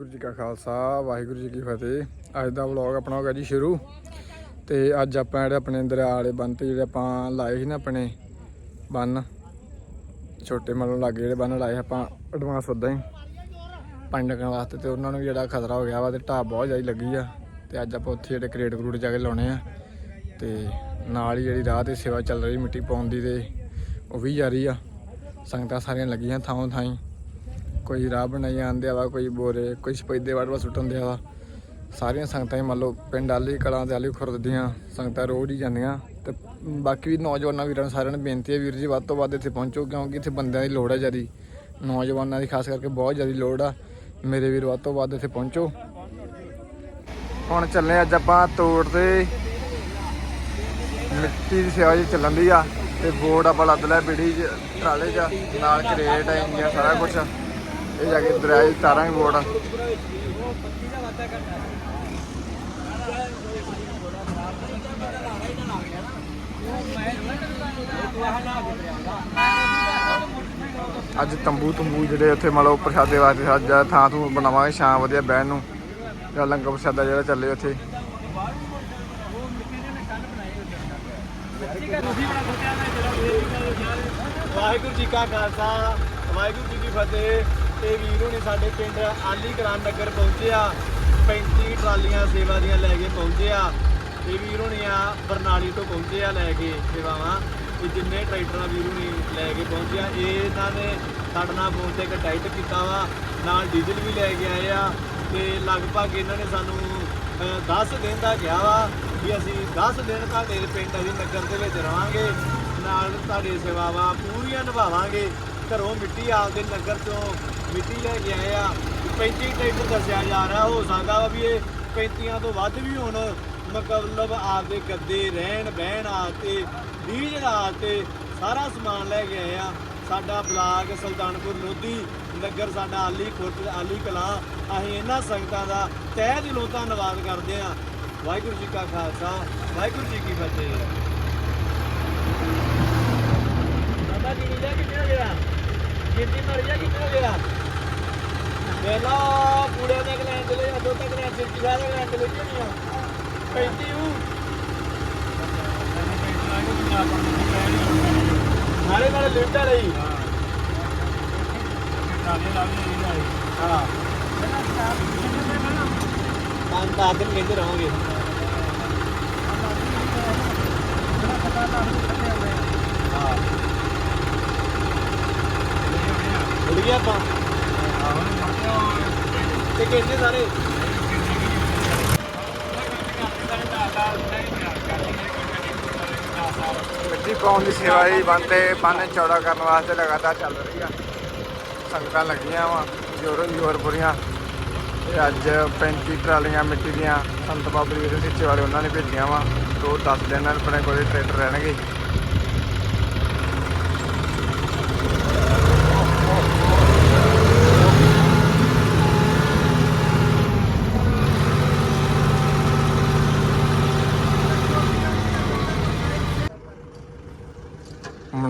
ਵਾਹਿਗੁਰੂ ਜੀ ਕਾ ਖਾਲਸਾ, ਵਾਹਿਗੁਰੂ ਜੀ ਕੀ ਫਤਿਹ। ਅੱਜ ਦਾ ਵਲੌਗ ਆਪਣਾ ਹੋ ਜੀ ਸ਼ੁਰੂ। ਤੇ ਅੱਜ ਆਪਾਂ ਜਿਹੜੇ ਆਪਣੇ ਦਰਿਆ ਵਾਲੇ ਬੰਨ ਤੇ ਜਿਹੜੇ ਆਪਾਂ ਲਾਏ ਸੀ ਨਾ ਆਪਣੇ ਬੰਨ, ਛੋਟੇ ਮਤਲਬ ਲਾਗੇ ਜਿਹੜੇ ਬੰਨ ਲਾਏ, ਆਪਾਂ ਐਡਵਾਂਸ ਉਦਾਂ ਹੀ ਪਾਣੀ ਲੱਗਣ ਵਾਸਤੇ ਤੇ ਉਹਨਾਂ ਨੂੰ ਵੀ ਜਿਹੜਾ ਖਤਰਾ ਹੋ ਗਿਆ ਵਾ ਤੇ ਢਾਬ ਬਹੁਤ ਜ਼ਿਆਦਾ ਲੱਗੀ ਆ। ਤੇ ਅੱਜ ਆਪਾਂ ਉੱਥੇ ਜਿਹੜੇ ਕਰੇਟ ਕਰੂਟ ਜਾ ਕੇ ਲਾਉਣੇ ਆ। ਤੇ ਨਾਲ ਹੀ ਜਿਹੜੀ ਰਾਹ ਤੇ ਸੇਵਾ ਚੱਲ ਰਹੀ ਮਿੱਟੀ ਪਾਉਣ ਦੀ ਤੇ ਉਹ ਵੀ ਜਾਰੀ ਆ। ਸੰਗਤਾਂ ਸਾਰੀਆਂ ਲੱਗੀਆਂ ਥਾਂ ਥਾਈਂ ਕੋਈ ਰਾਹ ਬਣਾਈ ਜਾਂਦੇ ਵਾ, ਕੋਈ ਬੋਰੇ, ਕੋਈ ਸਪੈਦੇ ਵਾੜ ਸੁੱਟਣ ਦਿਆ ਵਾ। ਸਾਰੀਆਂ ਸੰਗਤਾਂ ਹੀ ਮੰਨ ਲਓ ਪਿੰਡ ਆਲੀ ਕਲਾਂ ਦੇ ਆਲੀ ਖੁਰਦ ਦੀਆਂ ਸੰਗਤਾਂ ਰੋਜ਼ ਹੀ ਜਾਂਦੀਆਂ। ਤੇ ਬਾਕੀ ਵੀ ਨੌਜਵਾਨਾਂ ਵੀਰਾਂ ਨੂੰ ਸਾਰਿਆਂ ਨੂੰ ਬੇਨਤੀ ਹੈ ਵੀਰ ਜੀ, ਵੱਧ ਤੋਂ ਵੱਧ ਇੱਥੇ ਪਹੁੰਚੋ, ਕਿਉਂਕਿ ਇੱਥੇ ਬੰਦਿਆਂ ਦੀ ਲੋੜ ਹੈ ਜਿਆਦੀ। ਨੌਜਵਾਨਾਂ ਦੀ ਖਾਸ ਕਰਕੇ ਬਹੁਤ ਜ਼ਿਆਦੀ ਲੋੜ ਆ। ਮੇਰੇ ਵੀਰ, ਵੱਧ ਤੋਂ ਵੱਧ ਇੱਥੇ ਪਹੁੰਚੋ। ਹੁਣ ਚੱਲੇ ਅੱਜ ਆਪਾਂ ਤੋੜ ਤੇ। ਮਿੱਟੀ ਦੀ ਸੇਵਾ ਜੀ ਚੱਲਣ ਦੀ ਆ, ਤੇ ਬੋਰਡ ਆਪਾਂ ਲੱਦ ਲਿਆ, ਬਿੜੀ ਟਰਾਲੇ ਚ, ਨਾਲ ਕਰੇਟ ਇੰਜਨ ਸਾਰਾ ਕੁਝ ਇਹ ਜਾ ਕੇ ਦਰਿਆ 'ਚ ਤਾਰਾਂਗੇ ਬੋਰਡ ਅੱਜ ਤੰਬੂ ਤੰਬੂ ਜਿਹੜੇ ਉੱਥੇ ਮਤਲਬ ਪ੍ਰਸ਼ਾਦੇ ਵਾਸਤੇ ਅੱਜ ਥਾਂ ਥੂ ਬਣਾਵਾਂਗੇ ਸ਼ਾਮ ਵਧੀਆ ਬਹਿਣ ਨੂੰ। ਜਾਂ ਲੰਗਰ ਪ੍ਰਸ਼ਾਦਾ ਜਿਹੜਾ ਚੱਲੇ ਉੱਥੇ। ਵਾਹਿਗੁਰੂ ਜੀ ਕਾ ਖਾਲਸਾ, ਵਾਹਿਗੁਰੂ ਜੀ ਕੀ ਫਤਿਹ। ਤੇ ਵੀਰ ਹੋਣੀ ਸਾਡੇ ਪਿੰਡ ਆਲੀ ਕਲਾਂ ਨਗਰ ਪਹੁੰਚੇ ਆ। 35 ਟਰਾਲੀਆਂ ਸੇਵਾ ਦੀਆਂ ਲੈ ਕੇ ਪਹੁੰਚੇ ਆ। ਤੇ ਵੀਰ ਹੋਣੀ ਆ ਬਰਨਾਲੀ ਤੋਂ ਪਹੁੰਚੇ ਆ ਲੈ ਕੇ ਸੇਵਾਵਾਂ। ਤੇ ਜਿੰਨੇ ਟਰੈਕਟਰਾਂ ਵੀਰ ਹੋਣੀ ਲੈ ਕੇ ਪਹੁੰਚੇ ਆ ਇਹ ਇਹਨਾਂ ਨੇ ਸਾਡੇ ਨਾਲ ਫੋਨ ਤੇ ਕੰਟੈਕਟ ਕੀਤਾ ਵਾ। ਨਾਲ ਡੀਜ਼ਲ ਵੀ ਲੈ ਕੇ ਆਏ ਆ। ਤੇ ਲਗਭਗ ਇਹਨਾਂ ਨੇ ਸਾਨੂੰ 10 ਦਿਨ ਦਾ ਕਿਹਾ ਵਾ ਵੀ ਅਸੀਂ 10 ਦਿਨ ਤੁਹਾਡੇ ਪਿੰਡ, ਅਸੀਂ ਨਗਰ ਦੇ ਵਿੱਚ ਰਵਾਂਗੇ। ਨਾਲ ਤੁਹਾਡੀ ਸੇਵਾਵਾਂ ਪੂਰੀਆਂ ਨਿਭਾਵਾਂਗੇ। ਘਰੋਂ ਮਿੱਟੀ ਆਪਦੇ ਨਗਰ ਤੋਂ ਮਿੱਟੀ ਲੈ ਕੇ ਆਏ ਆ। 35 ਟਰੈਕਟਰ ਦੱਸਿਆ ਜਾ ਰਿਹਾ, ਹੋ ਸਕਦਾ ਵਾ ਵੀ ਇਹ 35 ਤੋਂ ਵੱਧ ਵੀ ਹੋਣ ਮਤਲਬ ਆਪਦੇ ਗੱਦੇ ਰਹਿਣ, ਬਹਿਣ ਆਤੇ ਬੀਜ ਆਤੇ ਸਾਰਾ ਸਮਾਨ ਲੈ ਕੇ ਆਏ ਆ। ਸਾਡਾ ਬਲਾਕ ਸੁਲਤਾਨਪੁਰ ਲੋਧੀ ਨਗਰ, ਸਾਡਾ ਆਲੀ ਖੁਰਦ, ਆਲੀ ਕਲਾਂ, ਅਸੀਂ ਇਹਨਾਂ ਸੰਗਤਾਂ ਦਾ ਤਹਿ ਦਿਲੋਂ ਧੰਨਵਾਦ ਕਰਦੇ ਆ। ਵਾਹਿਗੁਰੂ ਜੀ ਕਾ ਖਾਲਸਾ, ਵਾਹਿਗੁਰੂ ਜੀ ਕੀ ਫਤਿਹ। ਬਾਬਾ ਜੀ ਨੀਲਾ ਕਿੱਥੇ ਹੋ ਗਿਆ? ਗਿਣਤੀ ਮਰ ਜਾ, ਕਿੱਥੇ ਗਿਆ? ਪਹਿਲਾ ਪੂੜੇ ਤੱਕ ਲੈਣ ਚਲੇ ਜਾ ਦੋ ਤੱਕ ਲੈਣ ਸਿਰਕੀ ਸਾਰੇ ਲੈਣ ਚਲੇ ਨਹੀਂ ਆ। 35 ਹੂੰ। ਸਾਰੇ ਵਾਲੇ ਲਿਫਟਾ ਲਈ ਹਾਂ। ਪੰਜ ਤਾਂ ਦਿਨ ਕਹਿੰਦੇ ਰਹਾਂਗੇ ਹਾਂ ਉੜ ਗਿਆ ਆਪਾਂ। ਤੇ ਕਹਿੰਦੇ ਸਾਰੇ। ਮਿੱਟੀ ਪਾਉਣ ਦੀ ਸੇਵਾ ਹੀ ਬੰਨ ਚੌੜਾ ਕਰਨ ਵਾਸਤੇ ਲਗਾਤਾਰ ਚੱਲ ਰਹੀ ਆ। ਸੰਗਤਾਂ ਲੱਗੀਆਂ ਵਾ, ਜੋਰੋ ਜੋਰ ਪੁਰੀਆਂ ਤੇ ਅੱਜ 35 ਟਰਾਲੀਆਂ ਮਿੱਟੀ ਦੀਆਂ ਸੰਤ ਬਾਬਰੀ ਵੀਰ ਸਿੱਚੇ ਵਾਲੇ ਉਹਨਾਂ ਨੇ ਭੇਜੀਆਂ ਵਾ। ਤੋਂ 10 ਦਿਨ ਆਪਣੇ ਕੋਲੇ ਟਰੈਕਟਰ ਰਹਿਣਗੇ।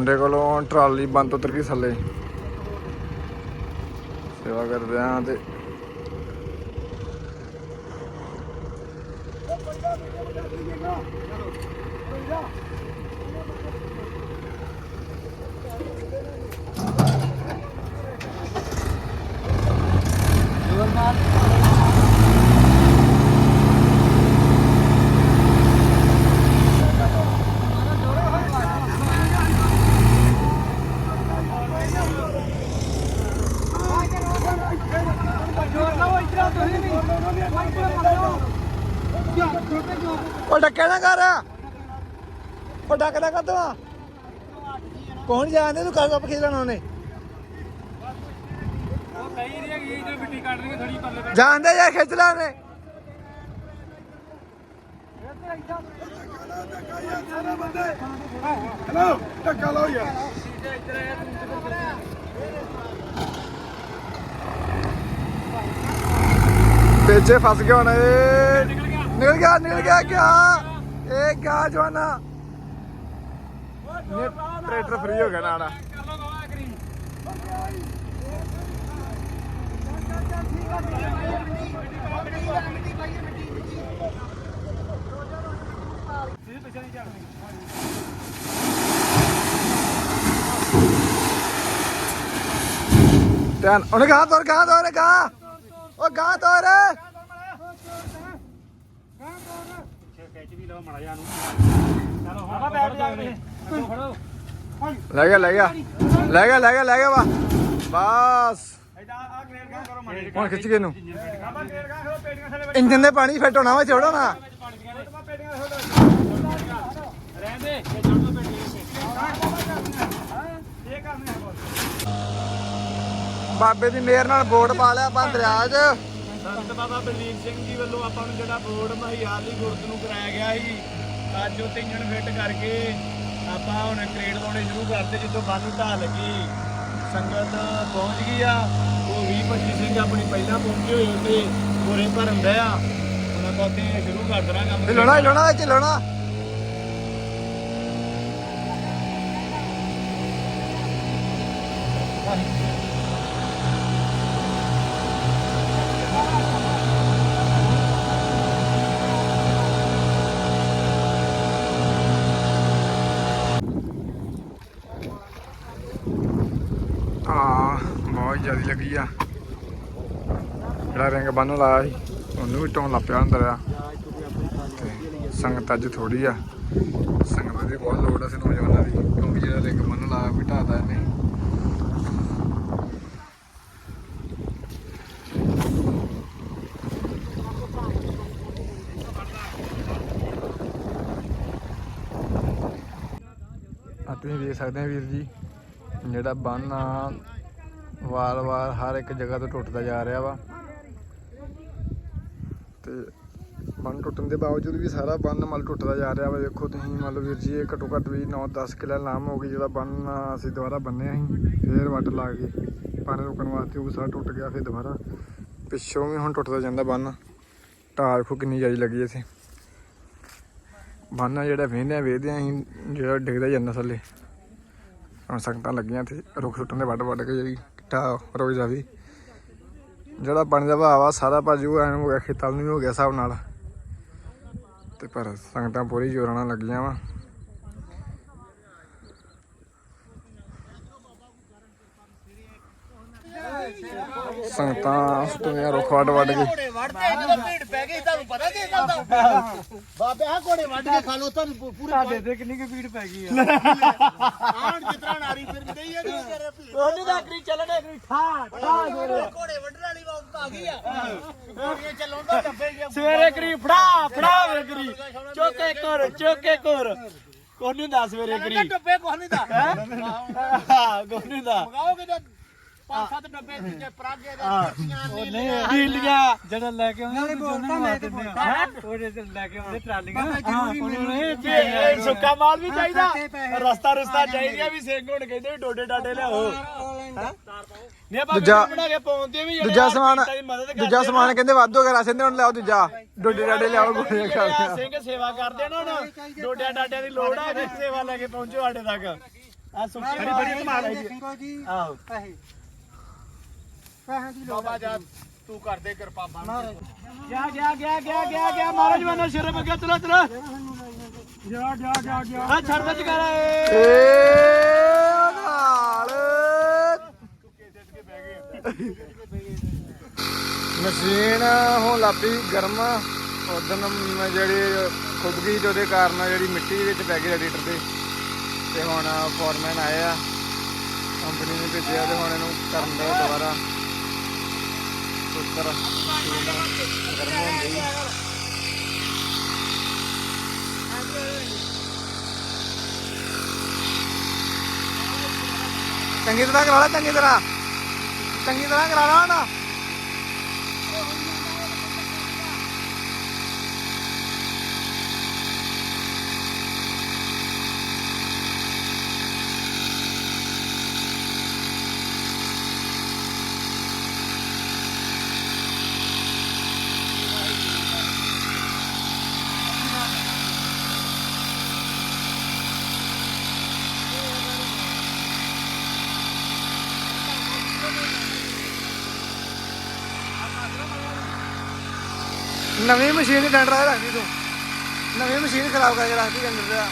ਮੁੰਡੇ ਕੋਲੋਂ ਟਰਾਲੀ ਬੰਦ ਤੋਂ ਉਤਰ ਕੇ ਥੱਲੇ। ਸੇਵਾ ਕਰਦੇ ਆ ਤੇ ਉਹ ਡੱਕਿਆ ਨਾ ਕਰ ਉਹ ਡੱਕਦਾ ਕਦੋਂ ਆ ਕੌਣ ਜਾਣਦੇ ਤੂੰ ਕਾਗਜ਼ ਖੇਲਣਾ ਉਹਨੇ? ਜਾਣਦੇ ਜਾਂ ਖਿੱਚ ਲਾ ਉਹਨੇ। ਹੈਲੋ, ਧੱਕਾ ਲਾਓ ਯਾਰ। ਪੇਚੇ ਫਸ ਗਿਆ ਹੁਣ ਇਹ। ਨਿਕਲ ਗਿਆ ਨਿਕਲ ਗਿਆ, ਕਿਆ? ਏ ਗਾ ਜਵਾਨਾ? ਟਰੈਕਟਰ ਫ੍ਰੀ ਹੋ ਗਿਆ ਨਾ ਨਾ ਉਹਨੇ ਗਾ ਤੋਰ ਗਾ ਤੋਰ ਗਾ ਉਹ ਗਾ ਤੋਰ। ਖਿੱਚ ਵੀ ਲਓ ਮੜਾ ਜਾ ਨੂੰ ਚਲੋ ਹੁਣ ਬੈਠ ਜਾ ਕੇ ਫੜੋ ਲੈ ਗਿਆ ਲੈ ਗਿਆ। ਲੈ ਗਿਆ ਲੈ ਗਿਆ ਲੈ ਗਿਆ ਵਾ। ਬਸ। ਐਡਾ ਆ ਗ੍ਰੇਡ ਕਾ ਕਰੋ ਮੜੇ ਹੁਣ ਖਿੱਚ ਕੇ ਆਪਾਂ ਥੱਲੇ ਇੰਜਨ ਦੇ ਪਾਣੀ ਫਿੱਟ ਹੋਣਾ ਵਾ ਛੋੜੋ ਨਾ। ਨੇ ਰਹਿੰਦੇ। ਦੋ ਪੇਟੀਆਂ ਇਹ ਬਾਬੇ ਦੀ ਮਿਹਰ ਨਾਲ ਬੋਰਡ ਪਾ ਲਿਆ ਬੰਦ ਦਰਿਆ 'ਚ ਸੰਤ ਬਾਬਾ ਬਲਦੀਪ ਸਿੰਘ ਜੀ ਵੱਲੋਂ ਆਪਾਂ ਨੂੰ ਜਿਹੜਾ ਬੋਰਡ ਮਹਿਆਲੀ ਗੁਰਦ ਨੂੰ ਕਰਾਇਆ ਗਿਆ ਸੀ। ਅੱਜ ਉਹ ਤਿੰਜਣ ਫਿੱਟ ਕਰਕੇ ਆਪਾਂ ਹੁਣ ਕ੍ਰੇਡ ਲਾਉਣੇ ਸ਼ੁਰੂ ਕਰਤੇ ਜਿੱਦੋਂ ਬੰਨ ਨੂੰ ਢਾਹ ਲੱਗੀ। ਸੰਗਤ ਪਹੁੰਚ ਗਈ ਆ। ਉਹ 20 25 ਸਿੰਘ ਆਪਣੀ ਪਹਿਲਾਂ ਪਹੁੰਚੇ ਹੋਏ ਉੱਤੇ ਗੋਰੇ ਭਰਨ ਡਿਆ ਹੁਣ ਆਪਾਂ ਉੱਥੇ ਸ਼ੁਰੂ ਕਰ ਦੇਣਾ ਕੰਮ ਇਹ ਲੋਣਾ ਇਹ ਲੋਣਾ ਵਿੱਚ ਬਹੁਤ ਜ਼ਿਆਦਾ ਲੱਗੀ ਆ। ਜਿਹੜਾ ਰਿੰਗ ਬੰਨ ਲਾਇਆ ਸੀ, ਉਹਨੂੰ ਵੀ ਟੋਨ ਲੱਪਿਆ ਅੰਦਰ ਆ। ਸੰਗਤ ਅੱਜ ਥੋੜੀ ਆ। ਸੰਗਤ ਦੀ ਬਹੁਤ ਲੋੜ ਆ ਸੀ ਨੌਜਵਾਨਾਂ ਦੀ, ਕਿਉਂਕਿ ਜਿਹੜਾ ਰਿੰਗ ਬੰਨ ਲਾਇਆ ਵੀ ਢਾਦਾ ਇਹਨੇ ਤੁਸੀਂ ਵੇਖ ਸਕਦੇ ਆ ਵੀਰ ਜੀ। ਜਿਹੜਾ ਬੰਨ ਆ ਵਾਰ-ਵਾਰ ਹਰ ਇੱਕ ਜਗ੍ਹਾ ਤੋਂ ਟੁੱਟਦਾ ਜਾ ਰਿਹਾ ਵਾ। ਤੇ ਬੰਨ ਟੁੱਟਣ ਦੇ ਬਾਵਜੂਦ ਵੀ ਸਾਰਾ ਬੰਨ ਮਲ ਟੁੱਟਦਾ ਜਾ ਰਿਹਾ ਵਾ। ਵੇਖੋ ਤੁਸੀਂ ਮੰਨ ਲਓ ਵੀਰ ਜੀ, ਇਹ ਘੱਟੋ ਘੱਟ ਵੀ 9-10 ਕਿਲਾ ਲਾਮ ਹੋ ਗਈ ਜਿਹੜਾ ਬੰਨ ਅਸੀਂ ਦੁਬਾਰਾ ਬੰਨਿਆ ਸੀ ਫੇਰ ਵੱਟ ਲਾ ਕੇ ਪਾਣੀ ਰੁਕਣ ਵਾਸਤੇ ਉਹ ਸਾਰਾ ਟੁੱਟ ਗਿਆ, ਫਿਰ ਦੁਬਾਰਾ ਪਿੱਛੋਂ ਵੀ ਹੁਣ ਟੁੱਟਦਾ ਜਾਂਦਾ ਬੰਨ। ਢਾਲ ਵੇਖੋ ਕਿੰਨੀ ਜ਼ਿਆਦਾ ਲੱਗੀ ਇੱਥੇ। ਬਾਨਾ ਜਿਹੜਾ ਵੇਹਨੇ ਵੇਹਦੇ ਅਸੀਂ, ਜਿਹੜਾ ਡਿੱਗਦਾ ਜਾਂਦਾ ਥੱਲੇ। ਹੁਣ ਸੰਗਤਾਂ ਲੱਗੀਆਂ ਤੇ ਰੁੱਖ ਸੁੱਟਣ ਦੇ ਵੱਡ ਵੱਡ ਕੇ ਜਿਹੜੀ ਟਾ ਰੋਜ਼ ਜਾਵੀ ਜਿਹੜਾ ਪਾਣੀ ਦਾ ਵਹਾਅ ਆ, ਸਾਰਾ ਭਾਜੂ ਐਨ ਹੋ ਗਿਆ, ਖੇਤਾਂ ਨੂੰ ਵੀ ਹੋ ਗਿਆ ਹਿਸਾਬ ਨਾਲ। ਤੇ ਪਰ ਸੰਗਤਾਂ ਪੂਰੀ ਜ਼ੋਰਾਂ ਨਾਲ ਲੱਗੀਆਂ ਵਾ। ਸੰਗਤਾਂ ਸੁੱਟੀਆਂ ਰੁੱਖ ਵੱਡ ਵੱਡ ਕੇ। ਘੋੜੇ ਵੱਢਦੇ ਜਦੋਂ ਭੀੜ ਪੈ ਗਈ ਤੁਹਾਨੂੰ ਪਤਾ ਕੀ ਚੱਲਦਾ ਬਾਬੇ ਆ ਘੋੜੇ ਵੱਢ ਕੇ ਖਾ ਲੋ ਤੁਹਾਨੂੰ ਪੂ- ਪੂਰੇ ਸਾਡੇ ਤੇ ਕਿੰਨੀ ਕੁ ਭੀੜ ਪੈ ਗਈ ਆ। ਆਣ ਜਿਤਨਾ ਨਾਰੀ ਫਿਰਦੀ ਹੀ ਆ ਕੀ ਕਰੇ ਭੀੜ ਉਹਨੂੰ ਤਾਂ ਕਰੀ ਚੱਲਣੇ ਕਰੀ ਠਾ ਠਾ ਘੋੜੇ ਵੱਢਣ ਵਾਲੀ ਵਕਤ ਆ ਗਈ ਆ। ਘੋੜੀਆਂ ਚੱਲਣ ਦਾ ਡੱਬੇ ਸਵੇਰੇ ਕਰੀ ਫੜਾ ਫੜਾ ਵੇ ਕਰੀ। ਚੋਕੇ ਕਰ ਚੋਕੇ ਕਰ ਕੋਨੂੰ ਦੱਸ ਸਵੇਰੇ ਕਰੀ। ਡੱਬੇ ਦਾ ਹਾਂ? ਕੋਨੂੰ ਦਾ ਮਗਾਓਗੇ ਤਾਂ ਪੰਜ ਸੱਤ ਡੱਬੇ ਵਿੱਚ ਪਰਾਗੇ ਦੇ ਕੁਰਸੀਆਂ ਨੀਲੀਆਂ ਢੀਲੀਆਂ ਜਿਹੜਾ ਲੈ ਕੇ ਆਉਂਦੇ ਬੋਲਦਾ ਮੈਂ ਤੇ ਬੋਲਦਾ ਉਹਦੇ ਤੇ ਲੈ ਕੇ ਆਉਂਦੇ ਟਰਾਲੀਆਂ। ਹਾਂ ਉਹਨੂੰ ਇਹ ਇਹ ਸੁੱਕਾ ਮਾਲ ਵੀ ਚਾਹੀਦਾ। ਰਸਤਾ ਰਸਤਾ ਚਾਹੀਦਾ ਵੀ ਸਿੰਘ ਹੁਣ ਕਹਿੰਦੇ ਵੀ ਡੋਡੇ ਡਾਡੇ ਲਿਆਓ ਨਹੀਂ ਆਪਾਂ ਦੂਜਾ- ਸਮਾਨ ਦੂਜਾ ਸਮਾਨ ਕਹਿੰਦੇ ਵਾਧੂ ਹੋ ਗਿਆ ਰਾਸ਼ਨ ਦੇ ਹੁਣ ਲਿਆਓ ਦੂਜਾ। ਡੋਡੇ ਡਾਡੇ ਲਿਆਓ ਗੋਲੀਆਂ ਸਿੰਘ ਸੇਵਾ ਕਰਦੇ ਨੇ ਹੁਣ ਡੋਡਿਆਂ ਡਾਡਿਆਂ ਦੀ ਲੋੜ ਆ ਸੇਵਾ ਲੈ ਕੇ ਪਹੁੰਚੋ ਸਾਡੇ ਤੱਕ। ਆ ਸੁੱਕੀ ਬੜੀ ਬੜੀ ਕਮਾਲ ਹੈ ਜੀ। ਆਹੋ। ਬਾਬਾ ਜਾ ਤੂੰ ਕਰਦੇ ਕਿਰਪਾ ਬਣ ਗਿਆ ਗਿਆ ਗਿਆ ਗਿਆ ਗਿਆ ਗਿਆ ਮਹਾਰਾਜ ਮੈਨੂੰ ਸ਼ਰਮ ਆ ਗਿਆ ਚਲੋ ਚਲੋ। ਜਾ ਜਾ ਜਾ ਜਾ ਆ ਛੱਡ ਦੇ ਚਕਾਰਾ ਏ ਨਾਲ। ਮਸ਼ੀਨ ਹੁਣ ਲਾਪੀ ਗਰਮ। ਉਦੋਂ ਜਿਹੜੀ ਗਈ ਤੇ ਉਹਦੇ ਕਾਰਨ ਜਿਹੜੀ ਮਿੱਟੀ ਵਿੱਚ ਪੈ ਗਈ ਰੈਡੀਟਰ ਤੇ। ਤੇ ਹੁਣ ਫੋਰਮੈਨ ਆਏ ਆ। ਕੰਪਨੀ ਨੇ ਭੇਜਿਆ ਤੇ ਹੁਣ ਇਹਨੂੰ ਕਰਨ ਦਾ ਦੁਬਾਰਾ। ਉੱਤਰ ਗਰਮ ਹੋ ਗਈ ਚੰਗੀ ਤਰ੍ਹਾਂ ਕਰਾ ਲਾ, ਚੰਗੀ ਤਰ੍ਹਾਂ। ਚੰਗੀ ਤਰ੍ਹਾਂ ਕਰਾ ਲਾ ਨਾ ਨਵੀਂ ਮਸ਼ੀਨ ਦੀ ਡੰਡਰਾ ਰੱਖਦੀ ਤੂੰ। ਨਵੀਂ ਮਸ਼ੀਨ ਖਰਾਬ ਕਰਕੇ ਰੱਖਦੀ ਅੰਦਰ ਦਾ